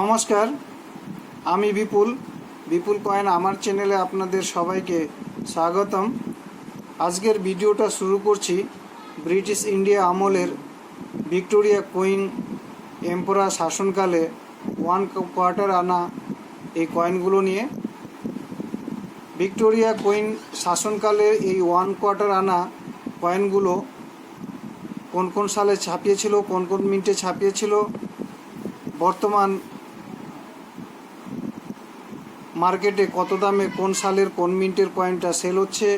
নমস্কার, আমি বিপুল বিপুল কয়েন আমার চ্যানেলে আপনাদের সবাইকে স্বাগতম। আজকের ভিডিওটা শুরু করছি ব্রিটিশ ইন্ডিয়া আমলের ভিক্টোরিয়া কুইন এম্পোরা শাসনকালে ওয়ান কোয়ার্টার আনা এই কয়েনগুলো নিয়ে। ভিক্টোরিয়া কুইন শাসনকালে এই ওয়ান কোয়ার্টার আনা কয়েনগুলো কোন কোন সালে ছাপিয়েছিল, কোন কোন মিনিটে ছাপিয়েছিল, বর্তমান মার্কেটে কত দামে কোন সালের কোন মিনিটের কয়েনটা সেল হচ্ছে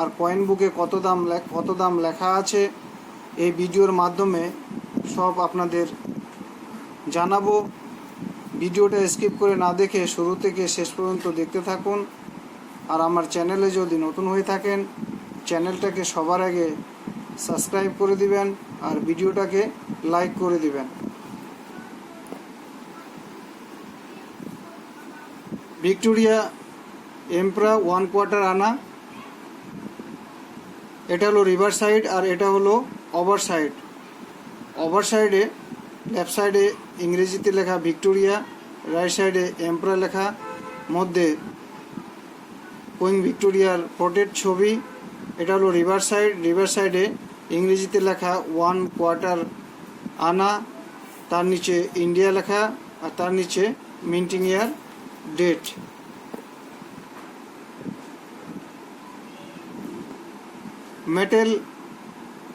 আর কয়েন বুকে কত দাম কত দাম লেখা আছে, এই ভিডিওর মাধ্যমে সব আপনাদের জানাব। ভিডিওটা স্কিপ করে না দেখে শুরু থেকে শেষ পর্যন্ত দেখতে থাকুন। আর আমার চ্যানেলে যদি নতুন হয়ে থাকেন চ্যানেলটাকে সবার আগে সাবস্ক্রাইব করে দিবেন আর ভিডিওটাকে লাইক করে দিবেন। ভিক্টোরিয়া এমপ্রা ওয়ান কোয়ার্টার আনা। এটা হলো রিভার সাইড আর এটা হলো ওভার সাইড। ওভার সাইডে লেফট সাইডে ইংরেজিতে লেখা ভিক্টোরিয়া, রাইট সাইডে এমপ্রা লেখা, মধ্যে কুইং ভিক্টোরিয়ার পোর্ট্রেট ছবি। এটা হলো রিভার সাইড, রিভার সাইডে ইংরেজিতে লেখা ওয়ান কোয়ার্টার আনা। তার নিচে ইন্ডিয়া লেখা আর তার নিচে minting year. Date metal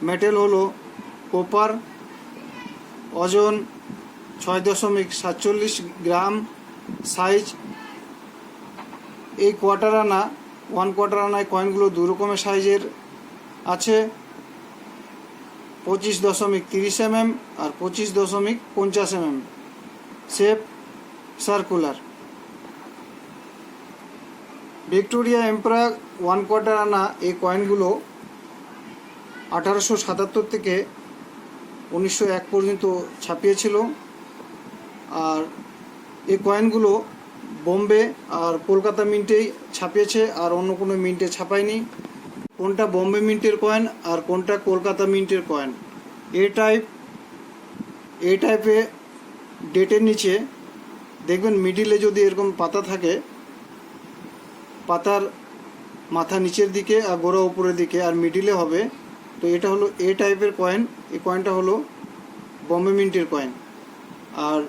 metal হলো কোপার ওজন ছয় দশমিক সাতচল্লিশ গ্রাম সাইজ এই কোয়ার্টার আনা ওয়ান কোয়ার্টার আনায় কয়েনগুলো দু রকমের সাইজের আছে, পঁচিশ দশমিক তিরিশ এমএম আর পঁচিশ দশমিক পঞ্চাশ MM shape circular Victoria emperor one quarter আনা এই কয়েনগুলো আঠারোশো সাতাত্তর থেকে উনিশশো এক পর্যন্ত ছাপিয়েছিল। আর এই কয়েনগুলো বোম্বে আর কলকাতা মিন্টেই ছাপিয়েছে আর অন্য কোনো মিন্টে ছাপায়নি। কোনটা বোম্বে মিন্টের কয়েন আর কোনটা কলকাতা মিন্টের কয়েন? এ টাইপ, এ টাইপে ডেটের নিচে দেখবেন মিডিলে যদি এরকম পাতা থাকে পাতার মাথা নিচের দিকে আর গোড়া উপরের দিকে আর মিডিলে হবে। তো এটা হলো এ টাইপের কয়েন এই কয়েনটা হলো বম্বে মিন্টের কয়েন আর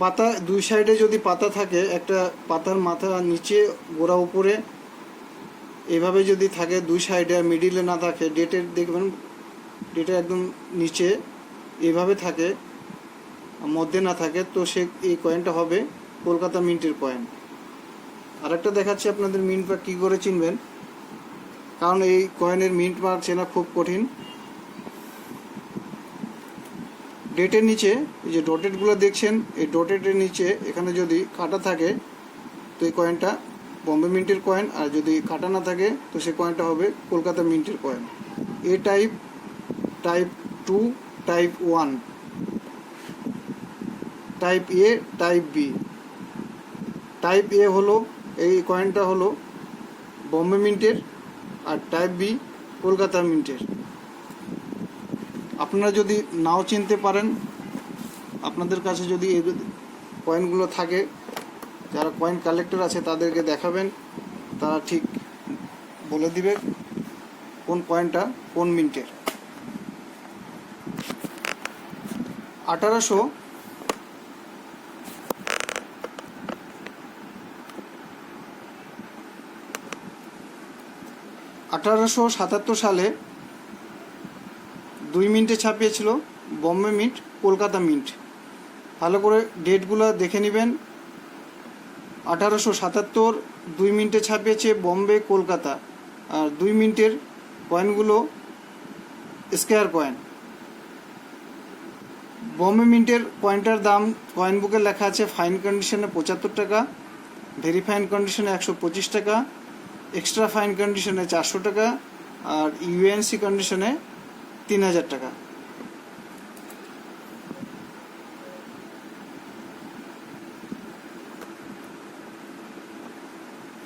পাতা দুই সাইডে যদি পাতা থাকে, একটা পাতার মাথা নিচে, গোড়া উপরে, এভাবে যদি থাকে দুই সাইডে আর মিডিলে না থাকে ডেটের দেখবেন ডেটের একদম নিচে, এভাবে থাকে মধ্যে না থাকে, তো সে এই কয়েনটা হবে কলকাতা মিন্টের কয়েন আরেকটা দেখাচ্ছি আপনাদের মিন্ট মার্ক কী করে চিনবেন? কারণ এই কয়েনের মিন্ট মার্ক চেনা খুব কঠিন। ডেটের নিচে, এই যে ডটেডগুলো দেখছেন, এই ডটেডের নিচে এখানে যদি কাটা থাকে, তো এই কয়েনটা বম্বে মিন্টের কয়েন আর যদি কাটা না থাকে, তো সেই কয়েনটা হবে Kolkata মিন্টের coin A type type two type one type A type B type A হলো এই কয়েনটা হলো বম্বে মিন্টের আর টাইপ বি কলকাতা মিন্টের। আপনারা যদি নাও চিনতে পারেন, আপনাদের কাছে যদি এই কয়েনগুলো থাকে, যারা কয়েন কালেক্টর আছে তাদেরকে দেখাবেন, তারা ঠিক বলে দিবে কোন কয়েনটা কোন মিন্টের। আঠারোশো আঠারোশো সাতাত্তর সালে দুই মিনিটে ছাপিয়েছিল বম্বে মিন্ট কলকাতা মিন্ট ভালো করে ডেটগুলো দেখে নেবেন। আঠারোশো সাতাত্তর, দুই মিনিটে ছাপিয়েছে বম্বে, কলকাতা। আর দুই মিনিটের কয়েনগুলো স্কোয়ার কয়েন। বম্বে মিন্টের কয়েনটার দাম, কয়েন বুকে লেখা আছে, ফাইন কন্ডিশনে পঁচাত্তর টাকা ভেরি ফাইন কন্ডিশনে একশো পঁচিশ টাকা। এক্সট্রা ফাইন কন্ডিশনে চারশো টাকা আর ইউএনসি কন্ডিশনে তিন হাজার টাকা।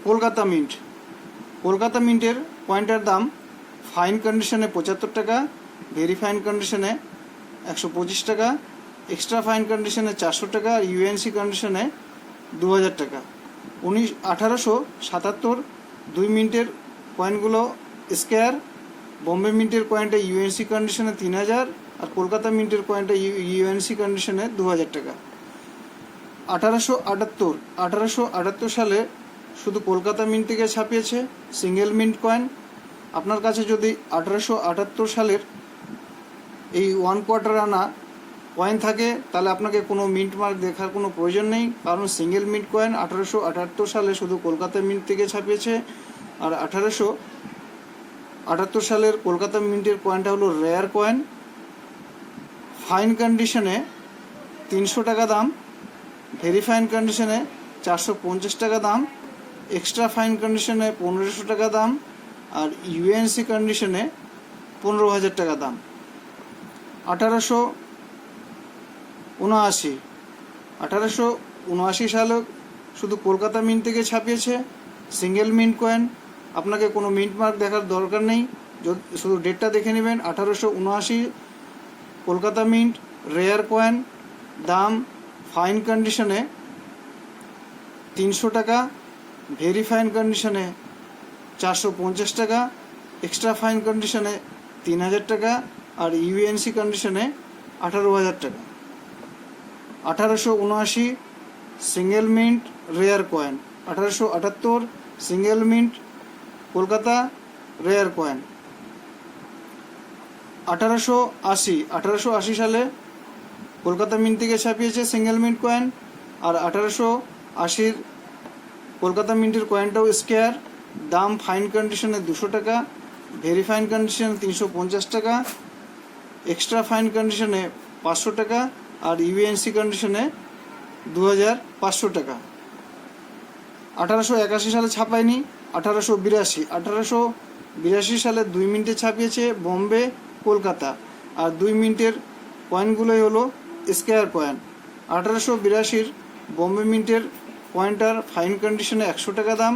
কলকাতা মিন্ট কলকাতা মিন্টের কয়েনটার দাম ফাইন কন্ডিশনে পঁচাত্তর টাকা ভেরি ফাইন কন্ডিশনে একশো পঁচিশ টাকা এক্সট্রা ফাইন কন্ডিশনে চারশো টাকা আর ইউএনসি কন্ডিশনে দু হাজার টাকা। উনিশ, আঠারোশো সাতাত্তর দুই মিনিটের কয়েনগুলো স্কোয়ার বম্বে মিন্টের কয়েনটা ইউএনসি কন্ডিশনে তিন হাজার আর কলকাতা মিন্টের কয়েনটা ইউএনসি কন্ডিশনে দু হাজার টাকা। আঠারোশো আটাত্তর আঠারোশো আটাত্তর সালে শুধু কলকাতা মিন্ট থেকে ছাপিয়েছে সিঙ্গেল মিন্ট কয়েন আপনার কাছে যদি আঠারোশো আটাত্তর সালের এই ওয়ান কোয়ার্টার আনা কয়েন থাকে, তাহলে আপনাকে কোনো মিন্ট মার্ক দেখার কোনো প্রয়োজন নেই। কারণ সিঙ্গেল মিন্ট কয়েন আঠারোশো আটাত্তর সালে শুধু কলকাতা মিন্ট থেকে ছাপিয়েছে, আর আঠারোশো আটাত্তর সালের কলকাতা মিন্টের কয়েনটা হলো রেয়ার কয়েন ফাইন কন্ডিশনে তিনশো টাকা দাম ভেরি ফাইন কন্ডিশনে চারশো পঞ্চাশ টাকা দাম এক্সট্রা ফাইন কন্ডিশনে পনেরোশো টাকা দাম, আর ইউএনসি কন্ডিশনে পনেরো হাজার টাকা দাম। আঠারোশো উনআশি। আঠারোশো উনআশি সালে শুধু কলকাতা মিন্ট থেকে ছাপিয়েছে সিঙ্গেল মিন্ট কয়েন আপনাকে কোনো মিন্ট মার্ক দেখার দরকার নেই। শুধু ডেটটা দেখে নেবেন, আঠারোশো উনআশি কলকাতা মিন্ট রেয়ার কয়েন দাম ফাইন কন্ডিশনে তিনশো টাকা ভেরি ফাইন কন্ডিশনে চারশো পঞ্চাশ টাকা এক্সট্রা ফাইন কন্ডিশনে তিন হাজার টাকা, আর ইউএনসি কন্ডিশনে আঠারো হাজার টাকা। আঠারোশো উনআশি সিঙ্গেল মিন্ট রেয়ার কয়েন। আঠারোশো আটাত্তর single mint Kolkata rare coin. আঠারোশো আশি আঠারোশো আশি সালে কলকাতা মিন্ট থেকে ছাপিয়েছে সিঙ্গেল মিন্ট কয়েন আর আঠারোশো আশির কলকাতা মিন্টের কয়েনটাও স্কোয়ার। দাম ফাইন কন্ডিশনে দুশো টাকা, ভেরি ফাইন কন্ডিশনে তিনশো পঞ্চাশ টাকা, এক্সট্রা ফাইন কন্ডিশনে পাঁচশো টাকা আর ইউএনসি কন্ডিশনে দু হাজার পাঁচশো টাকা। আঠারোশো একাশি সালে ছাপায়নি, আঠারোশো বিরাশি। আঠারোশো বিরাশি সালে দুই মিনিটে ছাপিয়েছে বোম্বে, কলকাতা। আর দুই মিনিটের পয়েন্টগুলোই হলো স্কোয়ার পয়েন্ট। আঠারোশো বিরাশির বোম্বে মিন্টের কয়েনটার ফাইন কন্ডিশনে একশো টাকা দাম,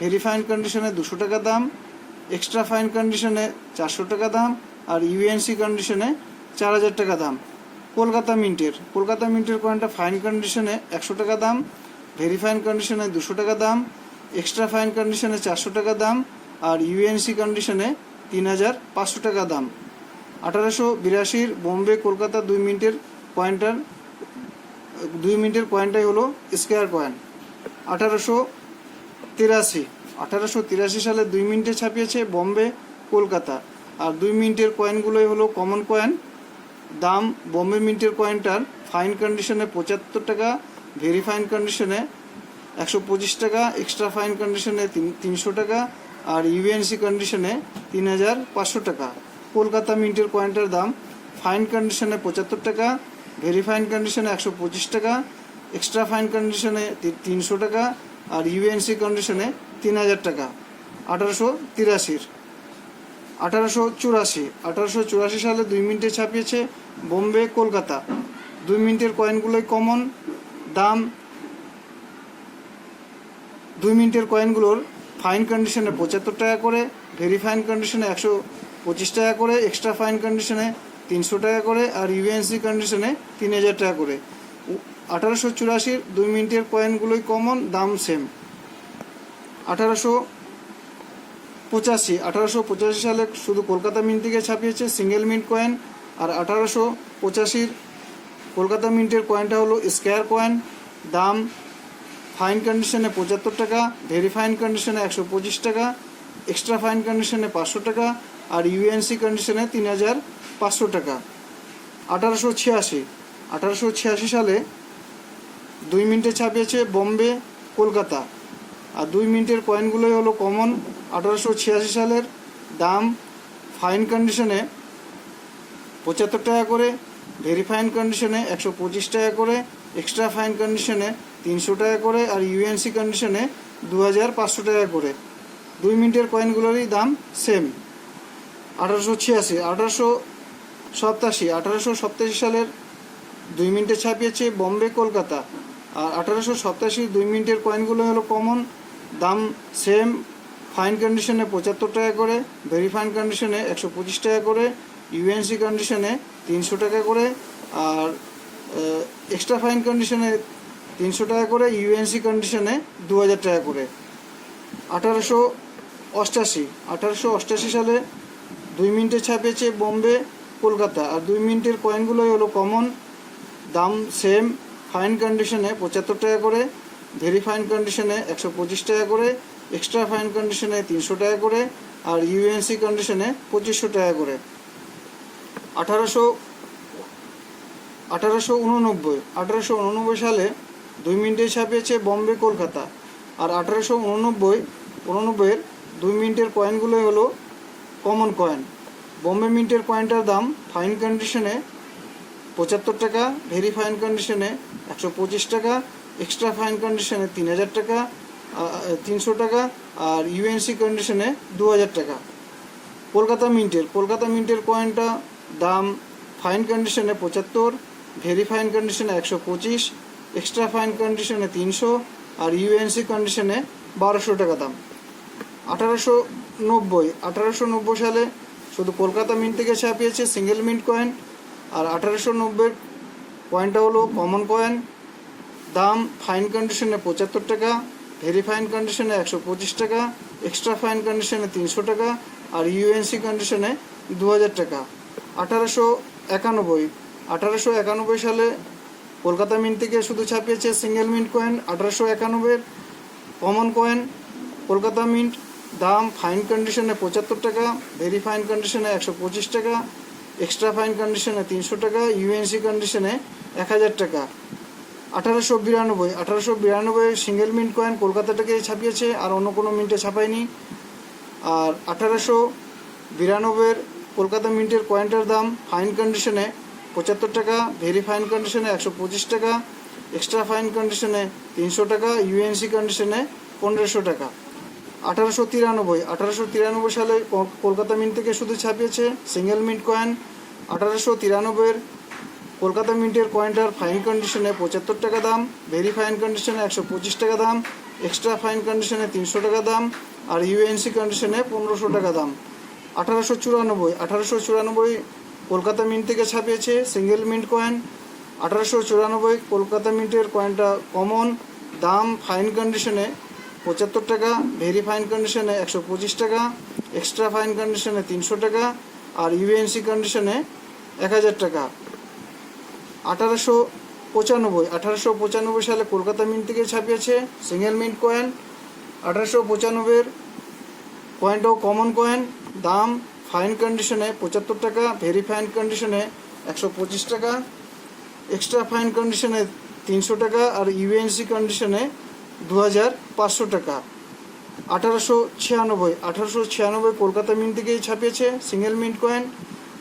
ভেরি ফাইন কন্ডিশনে দুশো টাকা দাম, এক্সট্রা ফাইন কন্ডিশনে চারশো টাকা দাম, আর ইউএনসি কন্ডিশনে চার হাজার টাকা দাম। কলকাতা মিন্টের। কলকাতা মিন্টের কয়েনটা ফাইন কন্ডিশনে একশো টাকা দাম ভেরি ফাইন কন্ডিশনে দুশো টাকা দাম এক্সট্রা ফাইন কন্ডিশনে চারশো টাকা দাম, আর ইউএনসি কন্ডিশনে তিন হাজার পাঁচশো টাকা দাম। আঠারোশো বিরাশির বোম্বে কলকাতা দুই মিনিটের কয়েনটার দুই মিনিটের কয়েনটাই হলো স্কোয়ার কয়েন আঠারোশো তিরাশি আঠারোশো তিরাশি সালে দুই মিনিটে ছাপিয়েছে বোম্বে কলকাতা, আর দুই মিনিটের কয়েনগুলোই হলো কমন কয়েন দাম বোম্বে মিন্টের কয়েনটার ফাইন কন্ডিশনে পঁচাত্তর টাকা, ভেরি ফাইন কন্ডিশনে একশো পঁচিশ টাকা, এক্সট্রা ফাইন কন্ডিশনে তিন তিনশো টাকা আর ইউএনসি কন্ডিশনে তিন হাজার পাঁচশো টাকা। কলকাতা মিন্টের কয়েনটার দাম ফাইন কন্ডিশনে পঁচাত্তর টাকা, ভেরি ফাইন কন্ডিশনে একশো পঁচিশ টাকা, এক্সট্রা ফাইন কন্ডিশনে তিনশো টাকা আর ইউএনসি কন্ডিশনে তিন হাজার টাকা। আঠারোশো তিরাশির। আঠারোশো চুরাশি। আঠারোশো চুরাশি সালে দুই মিনিটে ছাপিয়েছে বোম্বে, কলকাতা। দুই মিনিটের কয়েনগুলোই কমন দাম দুই মিনিটের কয়েনগুলোর ফাইন কন্ডিশনে পঁচাত্তর টাকা করে ভেরি ফাইন কন্ডিশনে একশো পঁচিশ টাকা করে এক্সট্রা ফাইন কন্ডিশনে তিনশো টাকা করে, আর ইউএনসি কন্ডিশনে তিন হাজার টাকা করে। আঠারোশো চুরাশির দুই মিনিটের কয়েনগুলোই কমন দাম সেম আঠারোশো পঁচাশি, আঠারোশো পঁচাশি সালে শুধু কলকাতা মিন্ট থেকে ছাপিয়েছে সিঙ্গেল মিন্ট কয়েন আর আঠারোশো পঁচাশির কলকাতা মিন্টের কয়েনটা হলো স্কোয়ার কয়েন দাম ফাইন কন্ডিশনে পঁচাত্তর টাকা ভেরি ফাইন কন্ডিশনে একশো পঁচিশ টাকা এক্সট্রা ফাইন কন্ডিশনে পাঁচশো টাকা, আর ইউএনসি কন্ডিশনে তিন হাজার পাঁচশো টাকা। আঠারোশো ছিয়াশি আঠারোশো ছিয়াশি সালে দুই মিনিটে ছাপিয়েছে বোম্বে, কলকাতা। আর দুই মিনিটের কয়েনগুলোই হলো কমন আঠারোশো ছিয়াশি সালের দাম ফাইন কন্ডিশনে পঁচাত্তর টাকা করে ভেরি ফাইন কন্ডিশনে একশো পঁচিশ টাকা করে এক্সট্রা ফাইন কন্ডিশনে তিনশো টাকা করে, আর ইউএনসি কন্ডিশনে দু হাজার পাঁচশো টাকা করে। দুই মিনিটের কয়েনগুলোরই দাম সেম আঠারোশো ছিয়াশি, আঠারোশো সপ্তাশি আঠারোশো সপ্তাশি সালের দুই মিনিটে ছাপিয়েছে বম্বে, কলকাতা। আর আঠারোশো সপ্তাশি দুই মিনিটের কয়েনগুলো হলো কমন দাম সেম ফাইন কন্ডিশনে পঁচাত্তর টাকা করে ভেরি ফাইন কন্ডিশনে একশো পঁচিশ টাকা করে ইউএনসি কন্ডিশনে তিনশো টাকা করে, আর এক্সট্রা ফাইন কন্ডিশনে তিনশো টাকা করে ইউএনসি কন্ডিশনে দু হাজার টাকা করে। আঠারোশো অষ্টাশি আঠারোশো অষ্টাশি সালে দুই মিনিটে ছাপিয়েছে বোম্বে, কলকাতা। আর দুই মিনিটের কয়েনগুলোই হলো কমন দাম সেম ফাইন কন্ডিশনে পঁচাত্তর টাকা করে ভেরি ফাইন কন্ডিশনে একশো পঁচিশ টাকা করে এক্সট্রা ফাইন কন্ডিশনে তিনশো টাকা করে, আর ইউএনসি কন্ডিশনে পঁচিশশো টাকা করে। আঠারোশো আঠারোশো উননব্বই আঠারোশো উননব্বই সালে দুই মিনিটে ছাপিয়েছে বম্বে কলকাতা, আর আঠারোশো উননব্বই, উননব্বইয়ের দুই মিনিটের কয়েনগুলোই হলো কমন কয়েন বম্বে মিন্টের কয়েনটার দাম ফাইন কন্ডিশনে পঁচাত্তর টাকা ভেরি ফাইন কন্ডিশনে একশো পঁচিশ টাকা এক্সট্রা ফাইন কন্ডিশনে তিন হাজার টাকা তিনশো টাকা, আর ইউএনসি কন্ডিশনে দু হাজার টাকা। কলকাতা মিন্টের কলকাতা মিন্টের কয়েনটা দাম ফাইন কন্ডিশনে পঁচাত্তর ভেরি ফাইন কন্ডিশনে একশো পঁচিশ এক্সট্রা ফাইন কন্ডিশনে তিনশো, আর ইউএনসি কন্ডিশনে বারোশো টাকা দাম। আঠারোশো নব্বই আঠারোশো নব্বই সালে শুধু কলকাতা মিন্ট থেকে ছাপিয়েছে সিঙ্গেল মিন্ট কয়েন আর আঠারোশো নব্বই কয়েনটা হলো কমন কয়েন দাম ফাইন কন্ডিশনে পঁচাত্তর টাকা ভেরি ফাইন কন্ডিশনে একশো পঁচিশ টাকা এক্সট্রা ফাইন কন্ডিশনে তিনশো টাকা, আর ইউএনসি কন্ডিশনে দু হাজার টাকা। আঠারোশো একানব্বই আঠারোশো একানব্বই সালে কলকাতা মিন্ট থেকে শুধু ছাপিয়েছে সিঙ্গেল মিন্ট কয়েন আঠারোশো একানব্বইয়ের কমন কয়েন কলকাতা মিন্ট দাম ফাইন কন্ডিশনে পঁচাত্তর টাকা ভেরি ফাইন কন্ডিশনে একশো পঁচিশ টাকা এক্সট্রা ফাইন কন্ডিশনে তিনশো টাকা ইউএনসি কন্ডিশনে এক হাজার টাকা। আঠারোশো বিরানব্বই। আঠারোশো বিরানব্বই সিঙ্গেল মিন্ট কয়েন কলকাতা থেকে ছাপিয়েছে, আর অন্য কোনো মিন্টে ছাপায়নি। আর আঠারোশো বিরানব্বইয়ের কলকাতা মিন্টের কয়েনটার দাম ফাইন কন্ডিশনে পঁচাত্তর টাকা ভেরি ফাইন কন্ডিশনে একশো পঁচিশ টাকা এক্সট্রা ফাইন কন্ডিশনে তিনশো টাকা ইউএনসি কন্ডিশনে পনেরোশো টাকা। আঠারোশো তিরানব্বই আঠারোশো তিরানব্বই সালে কলকাতা মিন্ট থেকে শুধু ছাপিয়েছে সিঙ্গেল মিন্ট কয়েন আঠারোশো তিরানব্বইয়ের কলকাতা মিন্টের কয়েনটার ফাইন কন্ডিশনে পঁচাত্তর টাকা দাম, ভেরি ফাইন কন্ডিশনে একশো পঁচিশ টাকা দাম, এক্সট্রা ফাইন কন্ডিশনে তিনশো টাকা দাম, আর ইউএনসি কন্ডিশনে পনেরোশো টাকা দাম। আঠারোশো চুরানব্বই আঠারোশো চুরানব্বই কলকাতা মিন্ট থেকে ছাপিয়েছে সিঙ্গেল মিন্ট কয়েন আঠারোশো চুরানব্বই কলকাতা মিন্টের কয়েনটা কমন দাম ফাইন কন্ডিশনে পঁচাত্তর টাকা, ভেরি ফাইন কন্ডিশনে একশো পঁচিশ টাকা, এক্সট্রা ফাইন কন্ডিশনে তিনশো টাকা, আর ইউএনসি কন্ডিশনে এক হাজার টাকা। আঠারোশো পঁচানব্বই আঠারোশো পঁচানব্বই সালে কলকাতা মিন্ট থেকে ছাপিয়েছে সিঙ্গেল মিন্ট কয়েন আঠারোশো পঁচানব্বইয়ের কয়েনটাও কমন কয়েন দাম ফাইন কন্ডিশনে পঁচাত্তর টাকা ভেরি ফাইন কন্ডিশনে একশো পঁচিশ টাকা এক্সট্রা ফাইন কন্ডিশনে তিনশো টাকা, আর ইউএনসি কন্ডিশনে দু হাজার পাঁচশো টাকা। আঠারোশো ছিয়ানব্বই আঠারোশো ছিয়ানব্বই কলকাতা মিন্ট থেকেই ছাপিয়েছে সিঙ্গেল মিন্ট কয়েন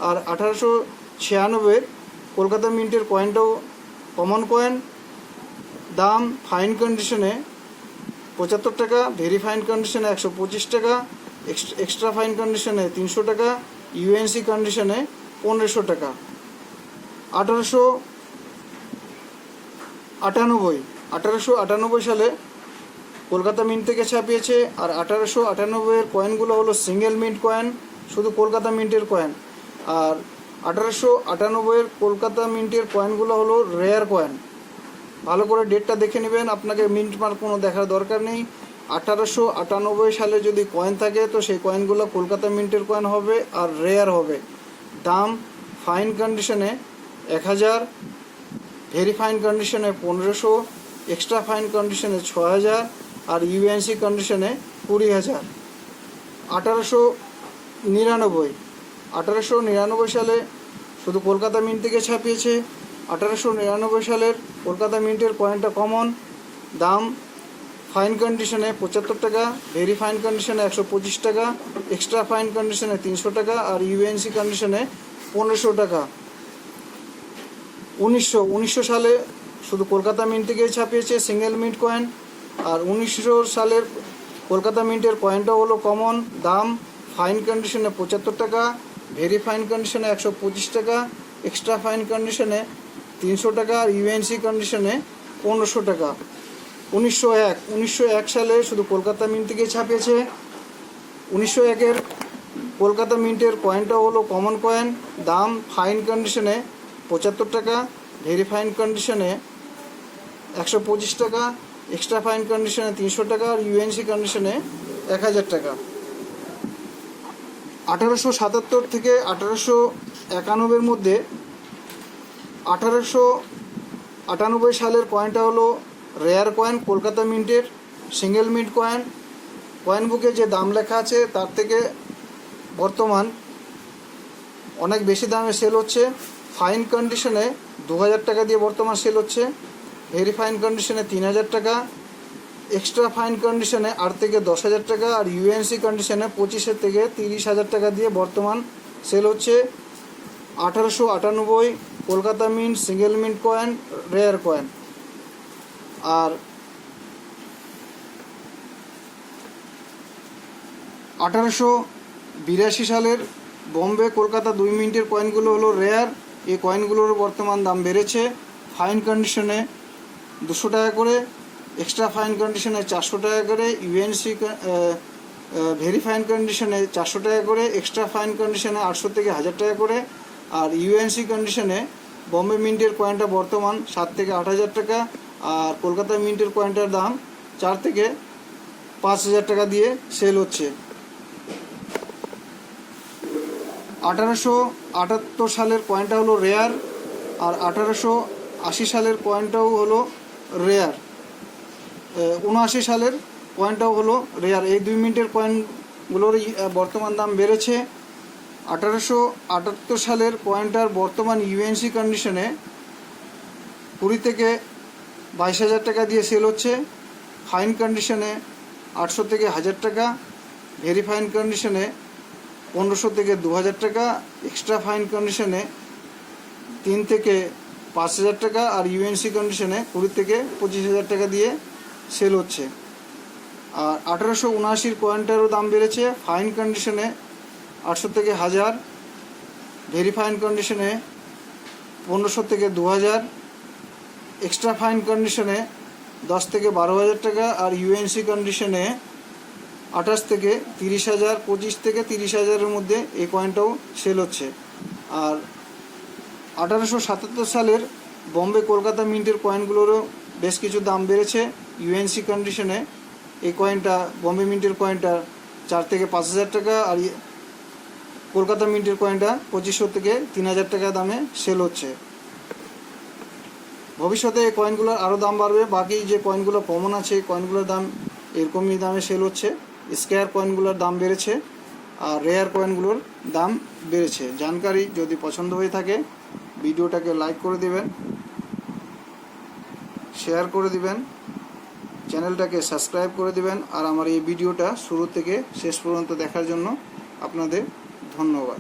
আর আঠারোশো ছিয়ানব্বইয়ের কলকাতা মিন্টের কয়েনটাও কমন কয়েন দাম ফাইন কন্ডিশনে পঁচাত্তর টাকা ভেরি ফাইন কন্ডিশনে একশো পঁচিশ টাকা এক্সট্রা ফাইন কন্ডিশনে তিনশো টাকা ইউএনসি কন্ডিশনে পনেরোশো টাকা। আঠারোশো আটানব্বই আঠারোশো আটানব্বই সালে কলকাতা মিন্ট থেকে ছাপিয়েছে, আর আঠারোশো আটানব্বইয়ের কয়েনগুলো হলো সিঙ্গেল মিন্ট কয়েন শুধু কলকাতা মিন্টের কয়েন আর আঠারোশো আটানব্বইয়ের কলকাতা মিন্টের কয়েনগুলো হলো রেয়ার কয়েন ভালো করে ডেটটা দেখে নেবেন, আপনাকে মিন্ট মার্ক কোনো দেখার দরকার নেই। আঠারোশো আটানব্বই সালে যদি কয়েন থাকে, তো সেই কয়েনগুলো কলকাতা মিন্টের কয়েন হবে আর রেয়ার হবে। দাম ফাইন কন্ডিশনে এক হাজার ভেরি ফাইন কন্ডিশনে পনেরোশো এক্সট্রা ফাইন কন্ডিশনে ছ হাজার আর ইউএনসি কন্ডিশনে কুড়ি হাজার। আঠারোশো নিরানব্বই আঠারোশো নিরানব্বই সালে শুধু কলকাতা মিন্ট থেকে ছাপিয়েছে। আঠারোশো নিরানব্বই সালের কলকাতা মিন্টের কয়েনটা কমন। দাম ফাইন কন্ডিশনে পঁচাত্তর টাকা, ভেরি ফাইন কন্ডিশনে একশো পঁচিশ টাকা, এক্সট্রা ফাইন কন্ডিশনে তিনশো টাকা আর ইউএনসি কন্ডিশনে পনেরোশো টাকা। উনিশশো উনিশশো সালে শুধু কলকাতা মিন্ট থেকেই ছাপিয়েছে সিঙ্গেল মিন্ট কয়েন আর উনিশশো সালের কলকাতা মিন্টের কয়েনটা হলো কমন। দাম ফাইন কন্ডিশনে পঁচাত্তর টাকা ভেরি ফাইন কন্ডিশনে একশো পঁচিশ টাকা, এক্সট্রা ফাইন কন্ডিশনে তিনশো টাকা আর ইউএনসি কন্ডিশনে পনেরোশো টাকা। উনিশশো এক উনিশশো এক সালে শুধু কলকাতা মিন্ট থেকেই ছাপিয়েছে। উনিশশো একের কলকাতা মিন্টের কয়েনটা হলো কমন কয়েন দাম ফাইন কন্ডিশনে পঁচাত্তর টাকা ভেরি ফাইন কন্ডিশনে একশো পঁচিশ টাকা এক্সট্রা ফাইন কন্ডিশনে তিনশো টাকা আর ইউএনসি কন্ডিশনে এক হাজার টাকা। আঠারোশো সাতাত্তর থেকে আঠারোশো একানব্বইয়ের মধ্যে আঠারোশো আটানব্বই সালের কয়েনটা হলো রেয়ার কয়েন কলকাতা মিন্টের সিঙ্গেল মিন্ট কয়েন কয়েন বুকে যে দাম লেখা আছে, তার থেকে বর্তমান অনেক বেশি দামে সেল হচ্ছে। ফাইন কন্ডিশনে দু হাজার টাকা দিয়ে বর্তমান সেল হচ্ছে। ভেরি ফাইন কন্ডিশনে তিন হাজার টাকা। এক্সট্রা ফাইন কন্ডিশনে আট থেকে দশ হাজার টাকা আর ইউএনসি কন্ডিশনে পঁচিশের থেকে তিরিশ হাজার টাকা দিয়ে বর্তমান সেল হচ্ছে আঠারোশো আটানব্বই Kolkata mint single mint coin rare coin আর আঠারোশো বিরাশি সালের বম্বে, কলকাতা দুই মিনিটের কয়েনগুলো হলো রেয়ার এই কয়েনগুলোর বর্তমান দাম বেড়েছে। ফাইন কন্ডিশনে দুশো টাকা করে। এক্সট্রা ফাইন কন্ডিশনে চারশো টাকা করে ইউএনসি ভেরি ফাইন কন্ডিশনে চারশো টাকা করে এক্সট্রা ফাইন কন্ডিশনে আটশো থেকে হাজার টাকা করে, আর ইউএনসি কন্ডিশনে বম্বে মিন্টের কয়েনটা বর্তমান সাত থেকে আট হাজার টাকা, আর কলকাতা মিন্টের কয়েনটার দাম চার থেকে পাঁচ হাজার টাকা দিয়ে সেল হচ্ছে। আঠারোশো আটাত্তর সালের কয়েনটা হলো রেয়ার আর আঠারোশো আশি সালের কয়েনটাও হলো রেয়ার উনআশি সালের কয়েনটাও হলো রেয়ার। এই দুই মিনিটের কয়েনগুলোর বর্তমান দাম বেড়েছে। আঠারোশো আটাত্তর সালের কয়েনটার বর্তমান ইউএনসি কন্ডিশনে কুড়ি থেকে বাইশ হাজার টাকা দিয়ে সেল হচ্ছে। ফাইন কন্ডিশনে আটশো থেকে হাজার টাকা ভেরি ফাইন কন্ডিশনে পনেরোশো থেকে দু হাজার টাকা এক্সট্রা ফাইন কন্ডিশনে তিন থেকে পাঁচ হাজার টাকা, আর ইউএনসি কন্ডিশনে কুড়ি থেকে পঁচিশ হাজার টাকা দিয়ে সেল হচ্ছে। আর আঠারোশো উনআশির কয়েনটারও দাম বেড়েছে ফাইন কন্ডিশনে আটশো থেকে হাজার, ভেরি ফাইন কন্ডিশনে পনেরোশো থেকে দু হাজার এক্সট্রা ফাইন কন্ডিশনে দশ থেকে বারো হাজার টাকা আর ইউএনসি কন্ডিশনে আঠাশ থেকে তিরিশ হাজার, পঁচিশ থেকে তিরিশ হাজারের মধ্যে এই কয়েনটাও সেল হচ্ছে। আর আঠারোশো সাতাত্তর সালের বম্বে কলকাতা মিন্টের কয়েনগুলোরও বেশ কিছু দাম বেড়েছে। ইউএনসি কন্ডিশনে এই কয়েনটা বম্বে মিন্টের কয়েনটা চার থেকে পাঁচ হাজার টাকা আর ই- কলকাতা মিন্টের কয়েনটা পঁচিশশো থেকে তিন হাজার টাকা দামে সেল হচ্ছে। ভবিষ্যতে এই কয়েনগুলোর আরও দাম বাড়বে। বাকি যে কয়েনগুলো কমন আছে, এই কয়েনগুলোর দাম এরকমই দামে সেল হচ্ছে। স্কোয়ার কয়েনগুলোর দাম বেড়েছে আর রেয়ার কয়েনগুলোর দাম বেড়েছে। জানকারি যদি পছন্দ হয়ে থাকে, ভিডিওটাকে লাইক করে দেবেন শেয়ার করে দিবেন। চ্যানেলটাকে সাবস্ক্রাইব করে দেবেন। আর আমার এই ভিডিওটা শুরু থেকে শেষ পর্যন্ত দেখার জন্য আপনাদের ধন্যবাদ।